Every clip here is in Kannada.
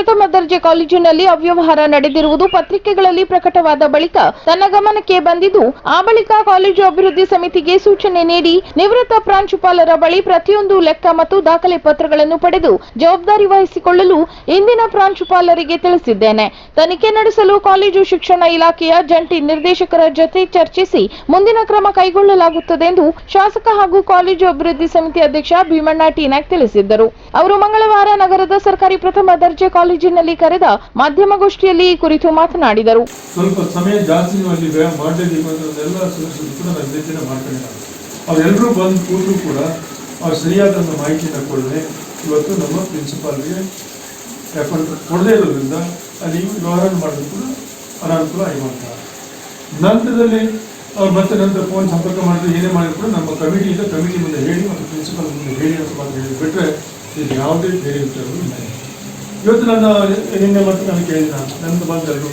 ಪ್ರಥಮ ದರ್ಜೆ ಕಾಲೇಜಿನಲ್ಲಿ ಅವ್ಯವಹಾರ ನಡೆದಿರುವುದು ಪತ್ರಿಕೆಗಳಲ್ಲಿ ಪ್ರಕಟವಾದ ಬಳಿಕ ತನ್ನ ಗಮನಕ್ಕೆ ಬಂದಿದ್ದು, ಆ ಬಳಿಕ ಕಾಲೇಜು ಅಭಿವೃದ್ಧಿ ಸಮಿತಿಗೆ ಸೂಚನೆ ನೀಡಿ ನಿವೃತ್ತ ಪ್ರಾಂಶುಪಾಲರ ಬಳಿ ಪ್ರತಿಯೊಂದು ಲೆಕ್ಕ ಮತ್ತು ದಾಖಲೆ ಪತ್ರಗಳನ್ನು ಪಡೆದು ಜವಾಬ್ದಾರಿ ವಹಿಸಿಕೊಳ್ಳಲು ಇಂದಿನ ಪ್ರಾಂಶುಪಾಲರಿಗೆ ತಿಳಿಸಿದ್ದೇನೆ. ತನಿಖೆ ನಡೆಸಲು ಕಾಲೇಜು ಶಿಕ್ಷಣ ಇಲಾಖೆಯ ಜಂಟಿ ನಿರ್ದೇಶಕರ ಜೊತೆ ಚರ್ಚಿಸಿ ಮುಂದಿನ ಕ್ರಮ ಕೈಗೊಳ್ಳಲಾಗುತ್ತದೆ ಎಂದು ಶಾಸಕ ಹಾಗೂ ಕಾಲೇಜು ಅಭಿವೃದ್ಧಿ ಸಮಿತಿ ಅಧ್ಯಕ್ಷ ಭೀಮಣ್ಣ ಟೀನಾಗ್ ತಿಳಿಸಿದ್ದರು. ಅವರು ಮಂಗಳವಾರ ನಗರದ ಸರ್ಕಾರಿ ಪ್ರಥಮ ದರ್ಜೆ ಕಾಲೇಜಿನಲ್ಲಿ ಕರೆದ ಮಾಧ್ಯಮಗೋಷ್ಠಿಯಲ್ಲಿ ಈ ಕುರಿತು ಮಾತನಾಡಿದರು. ಸ್ವಲ್ಪ ಸಮಯ ಜಾಸ್ತಿ ಅವರೆಲ್ಲರೂ ಬಂದು ಕೂತು ಕೂಡ ಅವ್ರು ಸರಿಯಾದ ಮಾಹಿತಿನ ಕೊಡದೆ ಇವತ್ತು ನಮ್ಮ ಪ್ರಿನ್ಸಿಪಾಲ್ಗೆ ರೆಫರ್ ಕೊಡದೇ ಇರೋದ್ರಿಂದ ಅಲ್ಲಿ ವ್ಯವಹಾರ ಮಾಡೋದು ಕೂಡ ಅನಾನುಕೂಲ ಆಗಿ ಮಾಡ್ತಾರೆ ನಂತರದಲ್ಲಿ ಅವ್ರು ಮತ್ತೆ ನಂತರ ಫೋನ್ ಸಂಪರ್ಕ ಮಾಡಿದ್ರೆ, ಏನೇ ಮಾಡಿದ್ರು ಕೂಡ ನಮ್ಮ ಕಮಿಟಿಯಿಂದ ಕಮಿಟಿ ಮುಂದೆ ಹೇಳಿ ಮತ್ತು ಪ್ರಿನ್ಸಿಪಾಲ್ ಮುಂದೆ ಹೇಳಿ ಅಂತ ಮಾತು ಹೇಳಿ ಇದು ಯಾವುದೇ ಬೇರೆ ವಿಚಾರಗಳು ಇಲ್ಲ. ಇವತ್ತು ನನ್ನ ನಿನ್ನೆ ಮತ್ತೆ ನಾನು ಕೇಳಿದ ನಂದು ಬಂದರು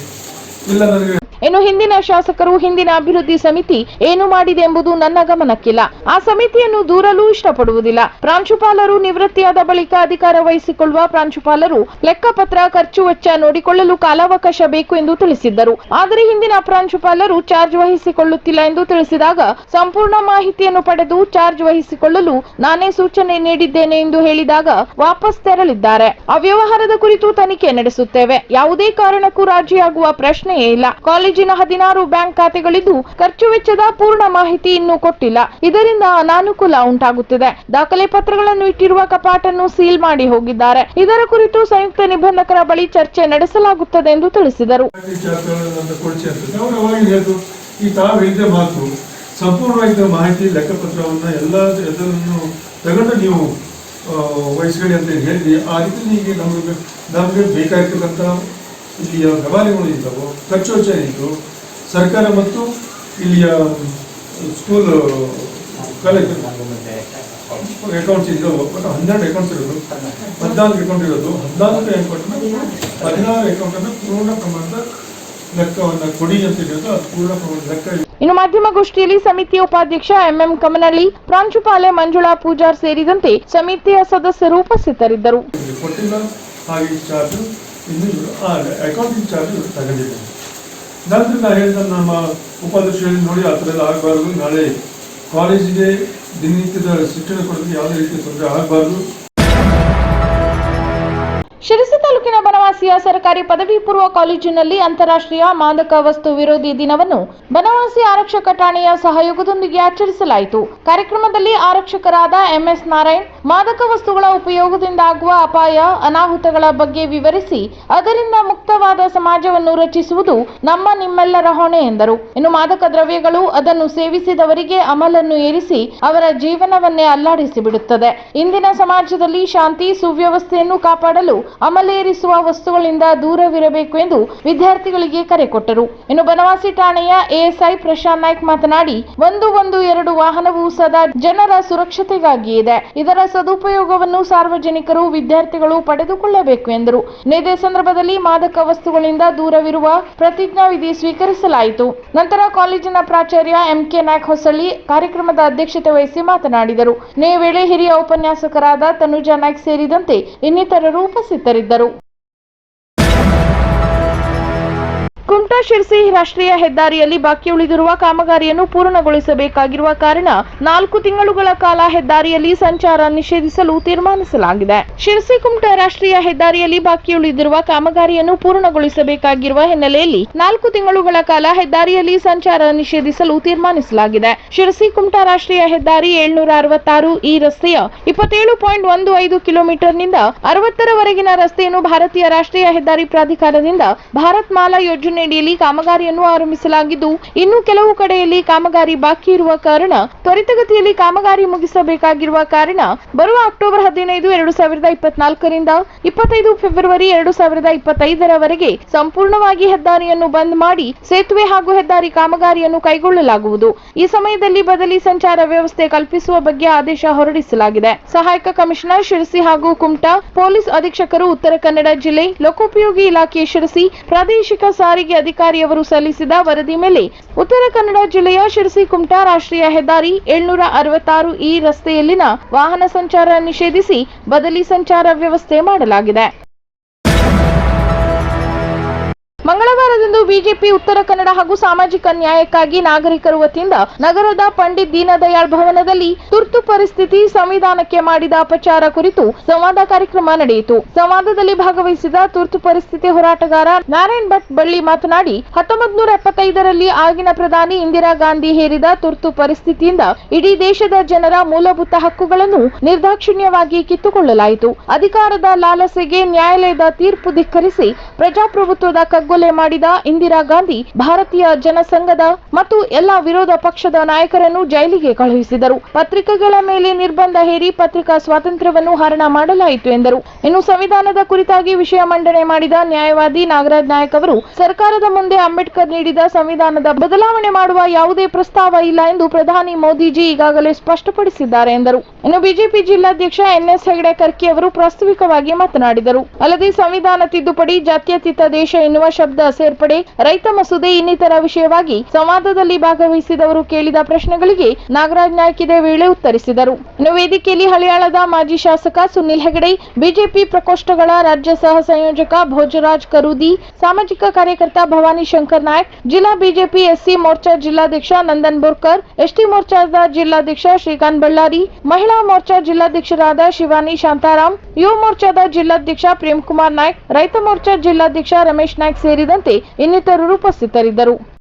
ಇಲ್ಲ ನನಗೆ ಇನ್ನು ಹಿಂದಿನ ಶಾಸಕರು, ಹಿಂದಿನ ಅಭಿವೃದ್ಧಿ ಸಮಿತಿ ಏನು ಮಾಡಿದೆ ಎಂಬುದು ನನ್ನ ಗಮನಕ್ಕಿಲ್ಲ. ಆ ಸಮಿತಿಯನ್ನು ದೂರಲು ಇಷ್ಟಪಡುವುದಿಲ್ಲ. ಪ್ರಾಂಶುಪಾಲರು ನಿವೃತ್ತಿಯಾದ ಬಳಿಕ ಅಧಿಕಾರ ವಹಿಸಿಕೊಳ್ಳುವ ಪ್ರಾಂಶುಪಾಲರು ಲೆಕ್ಕಪತ್ರ, ಖರ್ಚು ವೆಚ್ಚ ನೋಡಿಕೊಳ್ಳಲು ಕಾಲಾವಕಾಶ ಬೇಕು ಎಂದು ತಿಳಿಸಿದ್ದರು. ಆದರೆ ಹಿಂದಿನ ಪ್ರಾಂಶುಪಾಲರು ಚಾರ್ಜ್ ವಹಿಸಿಕೊಳ್ಳುತ್ತಿಲ್ಲ ಎಂದು ತಿಳಿಸಿದಾಗ ಸಂಪೂರ್ಣ ಮಾಹಿತಿಯನ್ನು ಪಡೆದು ಚಾರ್ಜ್ ವಹಿಸಿಕೊಳ್ಳಲು ನಾನೇ ಸೂಚನೆ ನೀಡಿದ್ದೇನೆ ಎಂದು ಹೇಳಿದಾಗ ವಾಪಸ್ ತೆರಳಿದ್ದಾರೆ. ಅವ್ಯವಹಾರದ ಕುರಿತು ತನಿಖೆ ನಡೆಸುತ್ತೇವೆ. ಯಾವುದೇ ಕಾರಣಕ್ಕೂ ರಾಜಿಯಾಗುವ ಪ್ರಶ್ನೆಯೇ ಇಲ್ಲ. ಕಾಲೇಜಿನ ಹದಿನಾರು ಬ್ಯಾಂಕ್ ಖಾತೆಗಳಿದ್ದು ಖರ್ಚು ವೆಚ್ಚದ ಪೂರ್ಣ ಮಾಹಿತಿ ಇನ್ನೂ ಕೊಟ್ಟಿಲ್ಲ. ಇದರಿಂದ ಅನಾನುಕೂಲ ಉಂಟಾಗುತ್ತಿದೆ. ದಾಖಲೆ ಪತ್ರಗಳನ್ನು ಇಟ್ಟಿರುವ ಕಪಾಟನ್ನು ಸೀಲ್ ಮಾಡಿ ಹೋಗಿದ್ದಾರೆ. ಇದರ ಕುರಿತು ಸಂಯುಕ್ತ ನಿಬಂಧಕರ ಬಳಿ ಚರ್ಚೆ ನಡೆಸಲಾಗುತ್ತದೆ ಎಂದು ತಿಳಿಸಿದರು. ಈ ಮಾಹಿತಿ ಲೆಕ್ಕಪತ್ರವನ್ನ ಎಲ್ಲ ತಗೊಂಡು ನೀವು ವಹಿಸ್ಕೊಳ್ಳಿ ಅಂತ ಹೇಳಿ. ಆ ರೀತಿ ನಮಗೆ ನಮಗೆ ಬೇಕಾಗಿರ್ತಕ್ಕಂಥ ಇಲ್ಲಿಯ ವ್ಯವಹಾರಗಳು ಇದ್ದವು. ಖರ್ಚು ವೆಚ್ಚ ಇದ್ದು ಸರ್ಕಾರ ಮತ್ತು ಇಲ್ಲಿಯ ಸ್ಕೂಲ್ ಕಾಲೇಜ್ ಅಕೌಂಟ್ಸ್ ಇದ್ದವು. ಒಟ್ಟು ಹನ್ನೆರಡು ಅಕೌಂಟ್ಸ್ ಇರೋದು. ಹದಿನಾಲ್ಕು ಅಕೌಂಟ್ ಇರೋದು. ಹದಿನಾಲ್ಕು ಅಕೌಂಟ್ನ ಹದಿನಾರು ಅಕೌಂಟನ್ನು ಪೂರ್ಣ ಪ್ರಮಾಣದ ಲೆಕ್ಕವನ್ನು ಕೊಡಿ ಅಂತ ಹೇಳಿದ್ರು ಅದು ಪೂರ್ಣ ಪ್ರಮಾಣದ ಲೆಕ್ಕ ಇನ್ನು ಮಾಧ್ಯಮಗೋಷ್ಠಿಯಲ್ಲಿ ಸಮಿತಿಯ ಉಪಾಧ್ಯಕ್ಷ ಎಂಎಂ ಕಮನಳ್ಳಿ ಪ್ರಾಂಶುಪಾಲೆ ಮಂಜುಳಾ ಪೂಜಾರ್ ಸೇರಿದಂತೆ ಸಮಿತಿಯ ಸದಸ್ಯರು ಉಪಸ್ಥಿತರಿದ್ದರು. ಇಲ್ಲಿ ಕೊಟ್ಟಿಲ್ಲ ಹಾಗೆ ಚಾರ್ಜ್ ಇನ್ನು ಇವರು ಆ ಅಕೌಂಟಿಂಗ್ ಚಾರ್ಜ್ ತಗೊಂಡಿದ್ದೇನೆ ನಂತರ ನಾನು ಹೇಳಿದ ನಮ್ಮ ಉಪಾಧ್ಯಕ್ಷ ಹೇಳಿ ನೋಡಿ ಆ ಥರ ಎಲ್ಲ ಆಗಬಾರ್ದು. ನಾಳೆ ಕಾಲೇಜಿಗೆ ದಿನನಿತ್ಯದ ಶಿಕ್ಷಣ ಕೊಡೋದಕ್ಕೆ ಯಾವುದೇ ರೀತಿಯ ತೊಂದರೆ ಆಗಬಾರ್ದು. ಶಿರಸಿ ತಾಲೂಕಿನ ಬನವಾಸಿಯ ಸರ್ಕಾರಿ ಪದವಿ ಪೂರ್ವ ಕಾಲೇಜಿನಲ್ಲಿ ಅಂತಾರಾಷ್ಟ್ರೀಯ ಮಾದಕ ವಸ್ತು ವಿರೋಧಿ ದಿನವನ್ನು ಬನವಾಸಿ ಆರಕ್ಷಕ ಠಾಣೆಯ ಸಹಯೋಗದೊಂದಿಗೆ ಆಚರಿಸಲಾಯಿತು. ಕಾರ್ಯಕ್ರಮದಲ್ಲಿ ಆರಕ್ಷಕರಾದ ಎಂಎಸ್ ನಾರಾಯಣ್, ಮಾದಕ ವಸ್ತುಗಳ ಉಪಯೋಗದಿಂದ ಆಗುವ ಅಪಾಯ, ಅನಾಹುತಗಳ ಬಗ್ಗೆ ವಿವರಿಸಿ ಅದರಿಂದ ಮುಕ್ತವಾದ ಸಮಾಜವನ್ನು ರಚಿಸುವುದು ನಮ್ಮ ನಿಮ್ಮೆಲ್ಲರ ಹೊಣೆ ಎಂದರು. ಇನ್ನು ಮಾದಕ ದ್ರವ್ಯಗಳು ಅದನ್ನು ಸೇವಿಸಿದವರಿಗೆ ಅಮಲನ್ನು ಏರಿಸಿ ಅವರ ಜೀವನವನ್ನೇ ಅಲ್ಲಾಡಿಸಿ ಬಿಡುತ್ತದೆ ಇಂದಿನ ಸಮಾಜದಲ್ಲಿ ಶಾಂತಿ, ಸುವ್ಯವಸ್ಥೆಯನ್ನು ಕಾಪಾಡಲು ಅಮಲೇರಿಸುವ ವಸ್ತುಗಳಿಂದ ದೂರವಿರಬೇಕು ಎಂದು ವಿದ್ಯಾರ್ಥಿಗಳಿಗೆ ಕರೆ ಕೊಟ್ಟರು. ಇನ್ನು ಬನವಾಸಿ ಠಾಣೆಯ ಎಎಸ್ಐ ಪ್ರಶಾಂತ್ ನಾಯ್ಕ್ ಮಾತನಾಡಿ, ಒಂದು ಒಂದು ಎರಡು ವಾಹನವು ಸದಾ ಜನರ ಸುರಕ್ಷತೆಗಾಗಿ ಇದೆ. ಇದರ ಸದುಪಯೋಗವನ್ನು ಸಾರ್ವಜನಿಕರು, ವಿದ್ಯಾರ್ಥಿಗಳು ಪಡೆದುಕೊಳ್ಳಬೇಕು ಎಂದರು. ಇದೇ ಸಂದರ್ಭದಲ್ಲಿ ಮಾದಕ ವಸ್ತುಗಳಿಂದ ದೂರವಿರುವ ಪ್ರತಿಜ್ಞಾವಿಧಿ ಸ್ವೀಕರಿಸಲಾಯಿತು. ನಂತರ ಕಾಲೇಜಿನ ಪ್ರಾಚಾರ್ಯ ಎಂಕೆ ನಾಯ್ಕ್ ಹೊಸಳ್ಳಿ ಕಾರ್ಯಕ್ರಮದ ಅಧ್ಯಕ್ಷತೆ ವಹಿಸಿ ಮಾತನಾಡಿದರು. ನೇ ವೇಳೆ ಹಿರಿಯ ಉಪನ್ಯಾಸಕರಾದ ತನುಜಾ ನಾಯ್ಕ್ ಸೇರಿದಂತೆ ಇನ್ನಿತರರು ಉಪಸ್ಥಿತರಿದ್ದರು. ಕುಮಟಾ ಶಿರ್ಸಿ ರಾಷ್ಟ್ರೀಯ ಹೆದ್ದಾರಿಯಲ್ಲಿ ಬಾಕಿ ಉಳಿದಿರುವ ಕಾಮಗಾರಿಯನ್ನು ಪೂರ್ಣಗೊಳಿಸಬೇಕಾಗಿರುವ ಕಾರಣ ನಾಲ್ಕು ತಿಂಗಳುಗಳ ಕಾಲ ಹೆದ್ದಾರಿಯಲ್ಲಿ ಸಂಚಾರ ನಿಷೇಧಿಸಲು ತೀರ್ಮಾನಿಸಲಾಗಿದೆ. ಶಿರ್ಸಿ ಕುಮಟಾ ರಾಷ್ಟ್ರೀಯ ಹೆದ್ದಾರಿಯಲ್ಲಿ ಬಾಕಿ ಉಳಿದಿರುವ ಕಾಮಗಾರಿಯನ್ನು ಪೂರ್ಣಗೊಳಿಸಬೇಕಾಗಿರುವ ಹಿನ್ನೆಲೆಯಲ್ಲಿ ನಾಲ್ಕು ತಿಂಗಳುಗಳ ಕಾಲ ಹೆದ್ದಾರಿಯಲ್ಲಿ ಸಂಚಾರ ನಿಷೇಧಿಸಲು ತೀರ್ಮಾನಿಸಲಾಗಿದೆ. ಶಿರ್ಸಿ ಕುಮಟಾ ರಾಷ್ಟ್ರೀಯ ಹೆದ್ದಾರಿ ಏಳ್ನೂರ ಅರವತ್ತಾರು ಈ ರಸ್ತೆಯ ಇಪ್ಪತ್ತೇಳು ಪಾಯಿಂಟ್ ಒಂದು ಐದು ಕಿಲೋಮೀಟರ್ನಿಂದ ಅರವತ್ತರವರೆಗಿನ ರಸ್ತೆಯನ್ನು ಭಾರತೀಯ ರಾಷ್ಟ್ರೀಯ ಹೆದ್ದಾರಿ ಪ್ರಾಧಿಕಾರದಿಂದ ಭಾರತ್ ಮಾಲಾ ಯೋಜನೆಯಡಿಯಲ್ಲಿ ಕಾಮಗಾರಿಯನ್ನು ಆರಂಭಿಸಲಾಗಿದ್ದು, ಇನ್ನು ಕೆಲವು ಕಡೆಯಲ್ಲಿ ಕಾಮಗಾರಿ ಬಾಕಿ ಇರುವ ಕಾರಣ, ತ್ವರಿತಗತಿಯಲ್ಲಿ ಕಾಮಗಾರಿ ಮುಗಿಸಬೇಕಾಗಿರುವ ಕಾರಣ, ಬರುವ ಅಕ್ಟೋಬರ್ ಹದಿನೈದು, ಎರಡು ಸಾವಿರದ ಇಪ್ಪತ್ನಾಲ್ಕರಿಂದ ಇಪ್ಪತ್ತೈದು ಫೆಬ್ರವರಿ, ಎರಡು ಸಾವಿರದ ಇಪ್ಪತ್ತೈದರವರೆಗೆ ಸಂಪೂರ್ಣವಾಗಿ ಹೆದ್ದಾರಿಯನ್ನು ಬಂದ್ ಮಾಡಿ ಸೇತುವೆ ಹಾಗೂ ಹೆದ್ದಾರಿ ಕಾಮಗಾರಿಯನ್ನು ಕೈಗೊಳ್ಳಲಾಗುವುದು. ಈ ಸಮಯದಲ್ಲಿ ಬದಲಿ ಸಂಚಾರ ವ್ಯವಸ್ಥೆ ಕಲ್ಪಿಸುವ ಬಗ್ಗೆ ಆದೇಶ ಹೊರಡಿಸಲಾಗಿದೆ. ಸಹಾಯಕ ಕಮಿಷನರ್ ಶಿರಸಿ ಹಾಗೂ ಕುಮಟಾ ಪೊಲೀಸ್ ಅಧೀಕ್ಷಕರು ಉತ್ತರ ಕನ್ನಡ ಜಿಲ್ಲೆ ಲೋಕೋಪಯೋಗಿ ಇಲಾಖೆ ಶಿರಸಿ ಪ್ರಾದೇಶಿಕ ಸಾರಿಗೆ ಅಧಿಕಾರಿಯವರು ಸಲ್ಲಿಸಿದ ವರದಿ ಮೇಲೆ ಉತ್ತರ ಕನ್ನಡ ಜಿಲ್ಲೆಯ ಶಿರಸಿ ಕುಮಟಾ ರಾಷ್ಟ್ರೀಯ ಹೆದ್ದಾರಿ ಏಳ್ನೂರ ಅರವತ್ತಾರು ಈ ರಸ್ತೆಯಲ್ಲಿನ ವಾಹನ ಸಂಚಾರ ನಿಷೇಧಿಸಿ ಬದಲಿ ಸಂಚಾರ ವ್ಯವಸ್ಥೆ ಮಾಡಲಾಗಿದೆ. ಮಂಗಳವಾರದಂದು ಬಿಜೆಪಿ ಉತ್ತರ ಕನ್ನಡ ಹಾಗೂ ಸಾಮಾಜಿಕ ನ್ಯಾಯಕ್ಕಾಗಿ ನಾಗರಿಕರು ವತಿಯಿಂದ ನಗರದ ಪಂಡಿತ್ ದೀನದಯಾಳ್ ಭವನದಲ್ಲಿ ತುರ್ತು ಪರಿಸ್ಥಿತಿ ಸಂವಿಧಾನಕ್ಕೆ ಮಾಡಿದ ಅಪಚಾರ ಕುರಿತು ಸಂವಾದ ಕಾರ್ಯಕ್ರಮ ನಡೆಯಿತು. ಸಂವಾದದಲ್ಲಿ ಭಾಗವಹಿಸಿದ ತುರ್ತು ಪರಿಸ್ಥಿತಿ ಹೋರಾಟಗಾರ ನಾರಾಯಣ್ ಭಟ್ ಬಳ್ಳಿ ಮಾತನಾಡಿ ಹತ್ತೊಂಬತ್ ನೂರ ಎಪ್ಪತ್ತೈದರಲ್ಲಿ ಆಗಿನ ಪ್ರಧಾನಿ ಇಂದಿರಾ ಗಾಂಧಿ ಹೇರಿದ ತುರ್ತು ಪರಿಸ್ಥಿತಿಯಿಂದ ಇಡೀ ದೇಶದ ಜನರ ಮೂಲಭೂತ ಹಕ್ಕುಗಳನ್ನು ನಿರ್ದಾಕ್ಷಿಣ್ಯವಾಗಿ ಕಿತ್ತುಕೊಳ್ಳಲಾಯಿತು. ಅಧಿಕಾರದ ಲಾಲಸೆಗೆ ನ್ಯಾಯಾಲಯದ ತೀರ್ಪು ಧಿಕ್ಕರಿಸಿ ಪ್ರಜಾಪ್ರಭುತ್ವದ ಕಗ್ಗೊಲೆ ಮಾಡಿದ ಇಂದಿರಾ ಗಾಂಧಿ ಭಾರತೀಯ ಜನಸಂಘದ ಮತ್ತು ಎಲ್ಲ ವಿರೋಧ ಪಕ್ಷದ ನಾಯಕರನ್ನು ಜೈಲಿಗೆ ಕಳುಹಿಸಿದರು. ಪತ್ರಿಕೆಗಳ ಮೇಲೆ ನಿರ್ಬಂಧ ಹೇರಿ ಪತ್ರಿಕಾ ಸ್ವಾತಂತ್ರ್ಯವನ್ನು ಹರಣ ಮಾಡಲಾಯಿತು ಎಂದರು. ಇನ್ನು ಸಂವಿಧಾನದ ಕುರಿತಾಗಿ ವಿಷಯ ಮಂಡನೆ ಮಾಡಿದ ನ್ಯಾಯವಾದಿ ನಾಗರಾಜ್ ನಾಯಕ್ ಅವರು, ಸರ್ಕಾರದ ಮುಂದೆ ಅಂಬೇಡ್ಕರ್ ನೀಡಿದ ಸಂವಿಧಾನದ ಬದಲಾವಣೆ ಮಾಡುವ ಯಾವುದೇ ಪ್ರಸ್ತಾವ ಇಲ್ಲ ಎಂದು ಪ್ರಧಾನಿ ಮೋದಿಜಿ ಈಗಾಗಲೇ ಸ್ಪಷ್ಟಪಡಿಸಿದ್ದಾರೆ ಎಂದರು. ಇನ್ನು ಬಿಜೆಪಿ ಜಿಲ್ಲಾಧ್ಯಕ್ಷ ಎನ್ಎಸ್ ಹೆಗಡೆ ಕರ್ಕಿ ಅವರು ಪ್ರಾಸ್ತಾವಿಕವಾಗಿ ಮಾತನಾಡಿದರು. ಅಲ್ಲದೆ ಸಂವಿಧಾನ ತಿದ್ದುಪಡಿ ಜಾತ್ಯತೀತ ದೇಶ ಎನ್ನುವ ಶಬ್ದ ಸೇರ್ಪಡೆ, ರೈತ ಮಸೂದೆ ಇನ್ನಿತರ ವಿಷಯವಾಗಿ ಸಂವಾದದಲ್ಲಿ ಭಾಗವಹಿಸಿದವರು ಕೇಳಿದ ಪ್ರಶ್ನೆಗಳಿಗೆ ನಾಗರಾಜ್ ನಾಯ್ಕ್ ಇದೇ ವೇಳೆ ಉತ್ತರಿಸಿದರು. ಇನ್ನು ವೇದಿಕೆಯಲ್ಲಿ ಹಳಿಯಾಳದ ಮಾಜಿ ಶಾಸಕ ಸುನಿಲ್ ಹೆಗಡೆ, ಬಿಜೆಪಿ ಪ್ರಕೋಷ್ಠಗಳ ರಾಜ್ಯ ಸಹ ಸಂಯೋಜಕ ಭೋಜರಾಜ್ ಕರೂದಿ, ಸಾಮಾಜಿಕ ಕಾರ್ಯಕರ್ತ ಭವಾನಿ ಶಂಕರ್ ನಾಯ್ಕ್, ಜಿಲ್ಲಾ ಬಿಜೆಪಿ ಎಸ್ಸಿ ಮೋರ್ಚಾ ಜಿಲ್ಲಾಧ್ಯಕ್ಷ ನಂದನ್ ಬೋರ್ಕರ್, ಎಸ್ಟಿ ಮೋರ್ಚಾದ ಜಿಲ್ಲಾಧ್ಯಕ್ಷ ಶ್ರೀಕಾಂತ್ ಬಳ್ಳಾರಿ, ಮಹಿಳಾ ಮೋರ್ಚಾ ಜಿಲ್ಲಾಧ್ಯಕ್ಷರಾದ ಶಿವಾನಿ ಶಾಂತಾರಾಮ್, ಯುವ ಮೋರ್ಚಾದ ಜಿಲ್ಲಾಧ್ಯಕ್ಷ ಪ್ರೇಮ್ ಕುಮಾರ್ ನಾಯ್ಕ್, ರೈತ ಮೋರ್ಚಾ ಜಿಲ್ಲಾಧ್ಯಕ್ಷ ರಮೇಶ್ ನಾಯ್ಕ್ ಸೇರಿದಂತೆ ಇನ್ನಿತರರು ಉಪಸ್ಥಿತರಿದ್ದರು.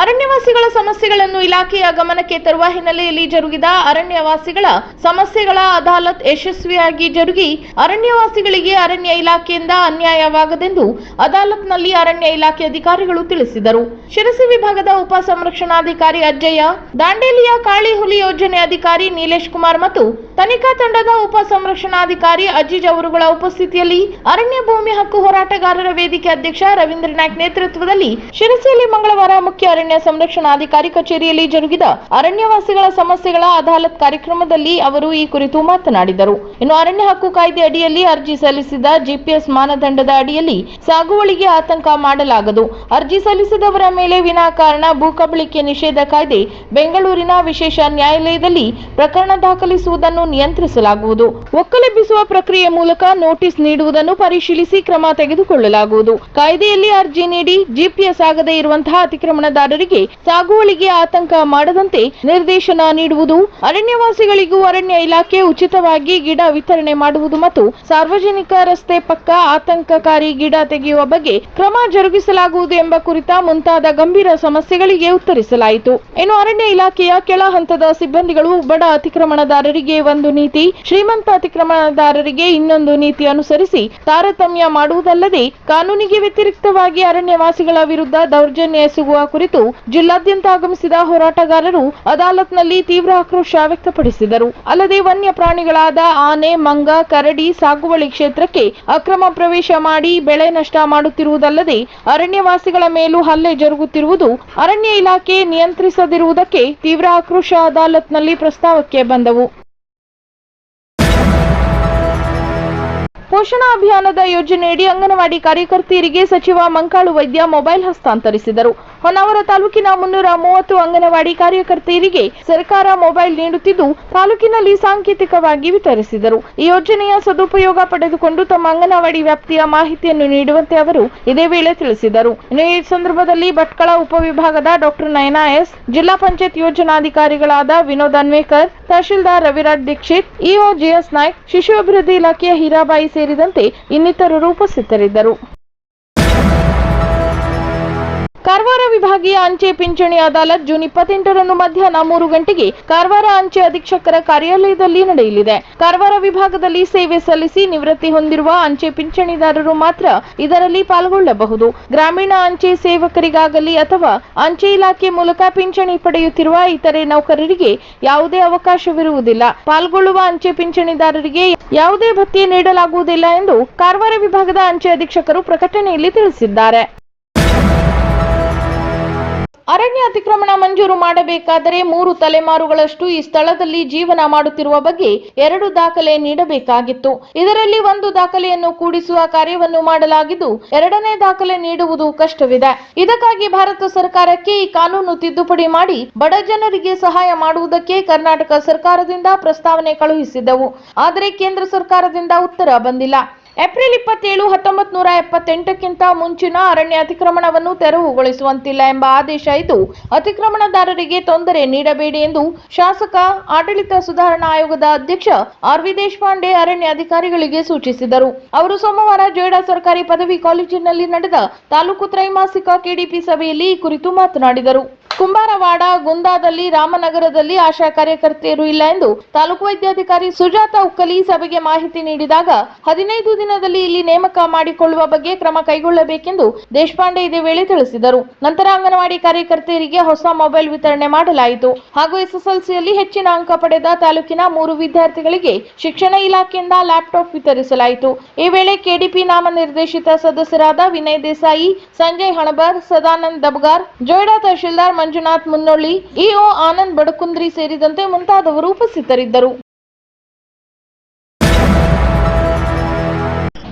ಅರಣ್ಯವಾಸಿಗಳ ಸಮಸ್ಯೆಗಳನ್ನು ಇಲಾಖೆಯ ಗಮನಕ್ಕೆ ತರುವ ಹಿನ್ನೆಲೆಯಲ್ಲಿ ಜರುಗಿದ ಅರಣ್ಯವಾಸಿಗಳ ಸಮಸ್ಯೆಗಳ ಅದಾಲತ್ ಯಶಸ್ವಿಯಾಗಿ ಜರುಗಿ ಅರಣ್ಯವಾಸಿಗಳಿಗೆ ಅರಣ್ಯ ಇಲಾಖೆಯಿಂದ ಅನ್ಯಾಯವಾಗದೆಂದು ಅದಾಲತ್ನಲ್ಲಿ ಅರಣ್ಯ ಇಲಾಖೆ ಅಧಿಕಾರಿಗಳು ತಿಳಿಸಿದರು. ಶಿರಸಿ ವಿಭಾಗದ ಉಪ ಸಂರಕ್ಷಣಾಧಿಕಾರಿ ಅಜ್ಜಯ್ಯ, ದಾಂಡೇಲಿಯ ಕಾಳಿ ಹುಲಿ ಯೋಜನೆ ಅಧಿಕಾರಿ ನೀಲೇಶ್ ಕುಮಾರ್ ಮತ್ತು ತನಿಖಾ ತಂಡದ ಉಪ ಸಂರಕ್ಷಣಾಧಿಕಾರಿ ಅಜೀಜ್ ಅವರುಗಳ ಉಪಸ್ಥಿತಿಯಲ್ಲಿ ಅರಣ್ಯ ಭೂಮಿ ಹಕ್ಕು ಹೋರಾಟಗಾರರ ವೇದಿಕೆ ಅಧ್ಯಕ್ಷ ರವೀಂದ್ರ ನಾಯ್ಕ್ ನೇತೃತ್ವದಲ್ಲಿ ಶಿರಸಿಯಲ್ಲಿ ಮಂಗಳವಾರ ಮುಖ್ಯ ಅರಣ್ಯ ಸಂರಕ್ಷಣಾಧಿಕಾರಿ ಕಚೇರಿಯಲ್ಲಿ ಜರುಗಿದ ಅರಣ್ಯವಾಸಿಗಳ ಸಮಸ್ಯೆಗಳ ಅದಾಲತ್ ಕಾರ್ಯಕ್ರಮದಲ್ಲಿ ಅವರು ಈ ಕುರಿತು ಮಾತನಾಡಿದರು. ಇನ್ನು ಅರಣ್ಯ ಹಕ್ಕು ಕಾಯ್ದೆ ಅಡಿಯಲ್ಲಿ ಅರ್ಜಿ ಸಲ್ಲಿಸಿದ ಜಿಪಿಎಸ್ ಮಾನದಂಡದ ಅಡಿಯಲ್ಲಿ ಸಾಗುವಳಿಗೆ ಆತಂಕ ಮಾಡಲಾಗದು. ಅರ್ಜಿ ಸಲ್ಲಿಸಿದವರ ಮೇಲೆ ವಿನಾಕಾರಣ ಭೂ ಕಬಳಿಕೆ ನಿಷೇಧ ಕಾಯ್ದೆ ಬೆಂಗಳೂರಿನ ವಿಶೇಷ ನ್ಯಾಯಾಲಯದಲ್ಲಿ ಪ್ರಕರಣ ದಾಖಲಿಸುವುದನ್ನು ನಿಯಂತ್ರಿಸಲಾಗುವುದು. ಒಕ್ಕಲೆಬ್ಬಿಸುವ ಪ್ರಕ್ರಿಯೆ ಮೂಲಕ ನೋಟಿಸ್ ನೀಡುವುದನ್ನು ಪರಿಶೀಲಿಸಿ ಕ್ರಮ ತೆಗೆದುಕೊಳ್ಳಲಾಗುವುದು. ಕಾಯ್ದೆಯಲ್ಲಿ ಅರ್ಜಿ ನೀಡಿ ಜಿಪಿಎಸ್ ಆಗದೇ ಇರುವಂತಹ ಅತಿಕ್ರಮಣದಾರರಿಗೆ ಸಾಗುವಳಿಗೆ ಆತಂಕ ಮಾಡದಂತೆ ನಿರ್ದೇಶನ ನೀಡುವುದು. ಅರಣ್ಯವಾಸಿಗಳಿಗೂ ಅರಣ್ಯ ಇಲಾಖೆ ಉಚಿತವಾಗಿ ಗಿಡ ವಿತರಣೆ ಮಾಡುವುದು ಮತ್ತು ಸಾರ್ವಜನಿಕ ರಸ್ತೆ ಪಕ್ಕ ಆತಂಕಕಾರಿ ಗಿಡ ತೆಗೆಯುವ ಬಗ್ಗೆ ಕ್ರಮ ಜರುಗಿಸಲಾಗುವುದು ಎಂಬ ಕುರಿತ ಮುಂತಾದ ಗಂಭೀರ ಸಮಸ್ಯೆಗಳಿಗೆ ಉತ್ತರಿಸಲಾಯಿತು. ಇನ್ನು ಅರಣ್ಯ ಇಲಾಖೆಯ ಕೆಳ ಹಂತದ ಸಿಬ್ಬಂದಿಗಳು ಬಡ ಅತಿಕ್ರಮಣದಾರರಿಗೆ ಒಂದು ನೀತಿ, ಶ್ರೀಮಂತ ಅತಿಕ್ರಮಣದಾರರಿಗೆ ಇನ್ನೊಂದು ನೀತಿ ಅನುಸರಿಸಿ ತಾರತಮ್ಯ ಮಾಡುವುದಲ್ಲದೆ ಕಾನೂನಿಗೆ ವ್ಯತಿರಿಕ್ತವಾಗಿ ಅರಣ್ಯವಾಸಿಗಳ ವಿರುದ್ಧ ದೌರ್ಜನ್ಯ ಎಸಗುವ ಕುರಿತು ಜಿಲ್ಲಾದ್ಯಂತ ಆಗಮಿಸಿದ ಹೋರಾಟಗಾರರು ಅದಾಲತ್ನಲ್ಲಿ ತೀವ್ರ ಆಕ್ರೋಶ ವ್ಯಕ್ತಪಡಿಸಿದರು. ಅಲ್ಲದೆ ವನ್ಯ ಪ್ರಾಣಿಗಳಾದ ಆನೆ, ಮಂಗ, ಕರಡಿ ಸಾಗುವಳಿ ಕ್ಷೇತ್ರಕ್ಕೆ ಅಕ್ರಮ ಪ್ರವೇಶ ಮಾಡಿ ಬೆಳೆ ನಷ್ಟ ಮಾಡುತ್ತಿರುವುದಲ್ಲದೆ ಅರಣ್ಯವಾಸಿಗಳ ಮೇಲೂ ಹಲ್ಲೆ ಜರುಗುತ್ತಿರುವುದು ಅರಣ್ಯ ಇಲಾಖೆ ನಿಯಂತ್ರಿಸದಿರುವುದಕ್ಕೆ ತೀವ್ರ ಆಕ್ರೋಶ ಅದಾಲತ್ನಲ್ಲಿ ಪ್ರಸ್ತಾವಕ್ಕೆ ಬಂದವು. ಪೋಷಣಾ ಅಭಿಯಾನದ ಯೋಜನೆಯಡಿ ಅಂಗನವಾಡಿ ಕಾರ್ಯಕರ್ತೆಯರಿಗೆ ಸಚಿವ ಮಂಕಾಳು ವೈದ್ಯ ಮೊಬೈಲ್ ಹಸ್ತಾಂತರಿಸಿದರು. ಹೊನ್ನಾವರ ತಾಲೂಕಿನ ಮುನ್ನೂರ ಮೂವತ್ತು ಅಂಗನವಾಡಿ ಕಾರ್ಯಕರ್ತೆಯರಿಗೆ ಸರ್ಕಾರ ಮೊಬೈಲ್ ನೀಡುತ್ತಿದ್ದು, ತಾಲೂಕಿನಲ್ಲಿ ಸಾಂಕೇತಿಕವಾಗಿ ವಿತರಿಸಿದರು. ಈ ಯೋಜನೆಯ ಸದುಪಯೋಗ ಪಡೆದುಕೊಂಡು ತಮ್ಮ ಅಂಗನವಾಡಿ ವ್ಯಾಪ್ತಿಯ ಮಾಹಿತಿಯನ್ನು ನೀಡುವಂತೆ ಅವರು ಇದೇ ವೇಳೆ ತಿಳಿಸಿದರು. ಈ ಸಂದರ್ಭದಲ್ಲಿ ಭಟ್ಕಳ ಉಪವಿಭಾಗದ ಡಾಕ್ಟರ್ ನಯನಾ ಎಸ್, ಜಿಲ್ಲಾ ಪಂಚಾಯತ್ ಯೋಜನಾಧಿಕಾರಿಗಳಾದ ವಿನೋದ್ ಅನ್ವೇಕರ್, ತಹಶೀಲ್ದಾರ್ ರವಿರಾಜ್ ದೀಕ್ಷಿತ್, ಇಒ ಜಿಎಸ್ ನಾಯ್ಕ್, ಶಿಶು ಅಭಿವೃದ್ಧಿ ಇಲಾಖೆಯ ಹೀರಾಬಾಯಿ ಸೇರಿದಂತೆ ಇನ್ನಿತರರು ಉಪಸ್ಥಿತರಿದ್ದರು. ಕಾರವಾರ ವಿಭಾಗೀಯ ಅಂಚೆ ಪಿಂಚಣಿ ಅದಾಲತ್ ಜೂನ್ ಇಪ್ಪತ್ತೆಂಟರಂದು ಮಧ್ಯಾಹ್ನ ಮೂರು ಗಂಟೆಗೆ ಕಾರವಾರ ಅಂಚೆ ಅಧೀಕ್ಷಕರ ಕಾರ್ಯಾಲಯದಲ್ಲಿ ನಡೆಯಲಿದೆ. ಕಾರವಾರ ವಿಭಾಗದಲ್ಲಿ ಸೇವೆ ಸಲ್ಲಿಸಿ ನಿವೃತ್ತಿ ಹೊಂದಿರುವ ಅಂಚೆ ಪಿಂಚಣಿದಾರರು ಮಾತ್ರ ಇದರಲ್ಲಿ ಪಾಲ್ಗೊಳ್ಳಬಹುದು. ಗ್ರಾಮೀಣ ಅಂಚೆ ಸೇವಕರಿಗಾಗಲಿ ಅಥವಾ ಅಂಚೆ ಇಲಾಖೆ ಮೂಲಕ ಪಿಂಚಣಿ ಪಡೆಯುತ್ತಿರುವ ಇತರೆ ನೌಕರರಿಗೆ ಯಾವುದೇ ಅವಕಾಶವಿರುವುದಿಲ್ಲ. ಪಾಲ್ಗೊಳ್ಳುವ ಅಂಚೆ ಪಿಂಚಣಿದಾರರಿಗೆ ಯಾವುದೇ ಭತ್ಯೆ ನೀಡಲಾಗುವುದಿಲ್ಲ ಎಂದು ಕಾರವಾರ ವಿಭಾಗದ ಅಂಚೆ ಅಧೀಕ್ಷಕರು ಪ್ರಕಟಣೆಯಲ್ಲಿ ತಿಳಿಸಿದ್ದಾರೆ. ಅರಣ್ಯ ಅತಿಕ್ರಮಣ ಮಂಜೂರು ಮಾಡಬೇಕಾದರೆ ಮೂರು ತಲೆಮಾರುಗಳಷ್ಟು ಈ ಸ್ಥಳದಲ್ಲಿ ಜೀವನ ಮಾಡುತ್ತಿರುವ ಬಗ್ಗೆ ಎರಡು ದಾಖಲೆ ನೀಡಬೇಕಾಗಿತ್ತು. ಇದರಲ್ಲಿ ಒಂದು ದಾಖಲೆಯನ್ನು ಕೂಡಿಸುವ ಕಾರ್ಯವನ್ನು ಮಾಡಲಾಗಿದ್ದು, ಎರಡನೇ ದಾಖಲೆ ನೀಡುವುದು ಕಷ್ಟವಿದೆ. ಇದಕ್ಕಾಗಿ ಭಾರತ ಸರ್ಕಾರಕ್ಕೆ ಈ ಕಾನೂನು ತಿದ್ದುಪಡಿ ಮಾಡಿ ಬಡ ಜನರಿಗೆ ಸಹಾಯ ಮಾಡುವುದಕ್ಕೆ ಕರ್ನಾಟಕ ಸರ್ಕಾರದಿಂದ ಪ್ರಸ್ತಾವನೆ ಕಳುಹಿಸಿದ್ದವು. ಆದರೆ ಕೇಂದ್ರ ಸರ್ಕಾರದಿಂದ ಉತ್ತರ ಬಂದಿಲ್ಲ. ಏಪ್ರಿಲ್ ಇಪ್ಪತ್ತೇಳು ಹತ್ತೊಂಬತ್ತು ನೂರ ಎಪ್ಪತ್ತೆಂಟಕ್ಕಿಂತ ಮುಂಚಿನ ಅರಣ್ಯ ಅತಿಕ್ರಮಣವನ್ನು ತೆರವುಗೊಳಿಸುವಂತಿಲ್ಲ ಎಂಬ ಆದೇಶ ಇದ್ದು, ಅತಿಕ್ರಮಣದಾರರಿಗೆ ತೊಂದರೆ ನೀಡಬೇಡಿ ಎಂದು ಶಾಸಕ ಆಡಳಿತ ಸುಧಾರಣಾ ಆಯೋಗದ ಅಧ್ಯಕ್ಷ ಆರ್ ವಿ ದೇಶಪಾಂಡೆ ಅರಣ್ಯ ಅಧಿಕಾರಿಗಳಿಗೆ ಸೂಚಿಸಿದರು. ಅವರು ಸೋಮವಾರ ಜೋಯ್ಡಾ ಸರ್ಕಾರಿ ಪದವಿ ಕಾಲೇಜಿನಲ್ಲಿ ನಡೆದ ತಾಲೂಕು ತ್ರೈಮಾಸಿಕ ಕೆಡಿಪಿ ಸಭೆಯಲ್ಲಿ ಈ ಕುರಿತು ಮಾತನಾಡಿದರು. ಕುಂಬಾರವಾಡ, ಗುಂದಾದಲ್ಲಿ, ರಾಮನಗರದಲ್ಲಿ ಆಶಾ ಕಾರ್ಯಕರ್ತೆಯರು ಇಲ್ಲ ಎಂದು ತಾಲೂಕು ವೈದ್ಯಾಧಿಕಾರಿ ಸುಜಾತ ಉಕ್ಕಲಿ ಸಭೆಗೆ ಮಾಹಿತಿ ನೀಡಿದಾಗ ಹದಿನೈದು ದಿನದಲ್ಲಿ ಇಲ್ಲಿ ನೇಮಕ ಮಾಡಿಕೊಳ್ಳುವ ಬಗ್ಗೆ ಕ್ರಮ ಕೈಗೊಳ್ಳಬೇಕೆಂದು ದೇಶಪಾಂಡೆ ಇದೇ ವೇಳೆ ತಿಳಿಸಿದರು. ನಂತರ ಅಂಗನವಾಡಿ ಕಾರ್ಯಕರ್ತೆಯರಿಗೆ ಹೊಸ ಮೊಬೈಲ್ ವಿತರಣೆ ಮಾಡಲಾಯಿತು. ಹಾಗೂ ಎಸ್ಎಸ್ಎಲ್ಸಿಯಲ್ಲಿ ಹೆಚ್ಚಿನ ಅಂಕ ಪಡೆದ ತಾಲೂಕಿನ ಮೂರು ವಿದ್ಯಾರ್ಥಿಗಳಿಗೆ ಶಿಕ್ಷಣ ಇಲಾಖೆಯಿಂದ ಲ್ಯಾಪ್ಟಾಪ್ ವಿತರಿಸಲಾಯಿತು. ಈ ವೇಳೆ ಕೆಡಿಪಿ ನಾಮನಿರ್ದೇಶಿತ ಸದಸ್ಯರಾದ ವಿನಯ್ ದೇಸಾಯಿ, ಸಂಜಯ್ ಹಣಬರ್, ಸದಾನಂದ್ ದಬ್ಗಾರ್, ಜೋಯ್ಡಾ ತಹಶೀಲ್ದಾರ್ ಮಂಜುನಾಥ್ ಮುನ್ನೊಳ್ಳಿ, ಇಒ ಆನಂದ್ ಬಡಕುಂದ್ರಿ ಸೇರಿದಂತೆ ಮುಂತಾದವರು ಉಪಸ್ಥಿತರಿದ್ದರು.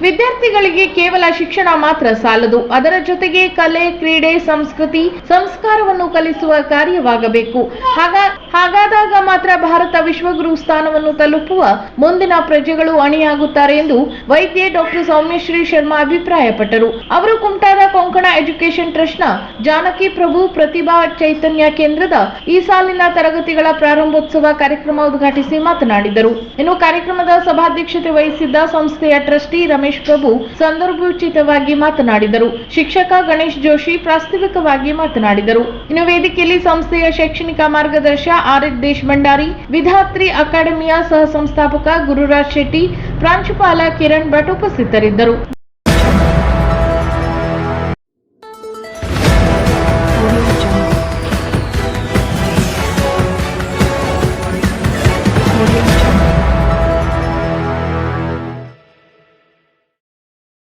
ವಿದ್ಯಾರ್ಥಿಗಳಿಗೆ ಕೇವಲ ಶಿಕ್ಷಣ ಮಾತ್ರ ಸಾಲದು. ಅದರ ಜೊತೆಗೆ ಕಲೆ, ಕ್ರೀಡೆ, ಸಂಸ್ಕೃತಿ, ಸಂಸ್ಕಾರವನ್ನು ಕಲಿಸುವ ಕಾರ್ಯವಾಗಬೇಕು. ಹಾಗ, ಹಾಗಾದಾಗ ಮಾತ್ರ ಭಾರತ ವಿಶ್ವಗುರು ಸ್ಥಾನವನ್ನು ತಲುಪುವ ಮುಂದಿನ ಪ್ರಜೆಗಳು ಅಣಿಯಾಗುತ್ತಾರೆ ಎಂದು ವೈದ್ಯ ಡಾಕ್ಟರ್ ಸೌಮ್ಯಶ್ರೀ ಶರ್ಮಾ ಅಭಿಪ್ರಾಯಪಟ್ಟರು. ಅವರು ಕುಮಟಾದ ಕೊಂಕಣ ಎಜುಕೇಶನ್ ಟ್ರಸ್ಟ್ನ ಜಾನಕಿ ಪ್ರಭು ಪ್ರತಿಭಾ ಚೈತನ್ಯ ಕೇಂದ್ರದ ಈ ಸಾಲಿನ ತರಗತಿಗಳ ಪ್ರಾರಂಭೋತ್ಸವ ಕಾರ್ಯಕ್ರಮ ಉದ್ಘಾಟಿಸಿ ಮಾತನಾಡಿದರು. ಇನ್ನು ಕಾರ್ಯಕ್ರಮದ ಸಭಾಧ್ಯಕ್ಷತೆ ವಹಿಸಿದ್ದ ಸಂಸ್ಥೆಯ ಟ್ರಸ್ಟಿ ರಮೇಶ್ ಪ್ರಭು ಸಂದರ್ಭೋಚಿತವಾಗಿ ಮಾತನಾಡಿದರು. ಶಿಕ್ಷಕ ಗಣೇಶ್ ಜೋಶಿ ಪ್ರಾಸ್ತಾವಿಕವಾಗಿ ಮಾತನಾಡಿದರು. ಇನ್ನು ವೇದಿಕೆಯಲ್ಲಿ ಸಂಸ್ಥೆಯ ಶೈಕ್ಷಣಿಕ ಮಾರ್ಗದರ್ಶ ಆರ್ ಎಚ್ ದೇಶ್ ಭಂಡಾರಿ, ವಿಧಾತ್ರಿ ಅಕಾಡೆಮಿಯ ಸಹ ಸಂಸ್ಥಾಪಕ ಗುರುರಾಜ್ ಶೆಟ್ಟಿ, ಪ್ರಾಂಶುಪಾಲ ಕಿರಣ್ ಭಟ್ ಉಪಸ್ಥಿತರಿದ್ದರು.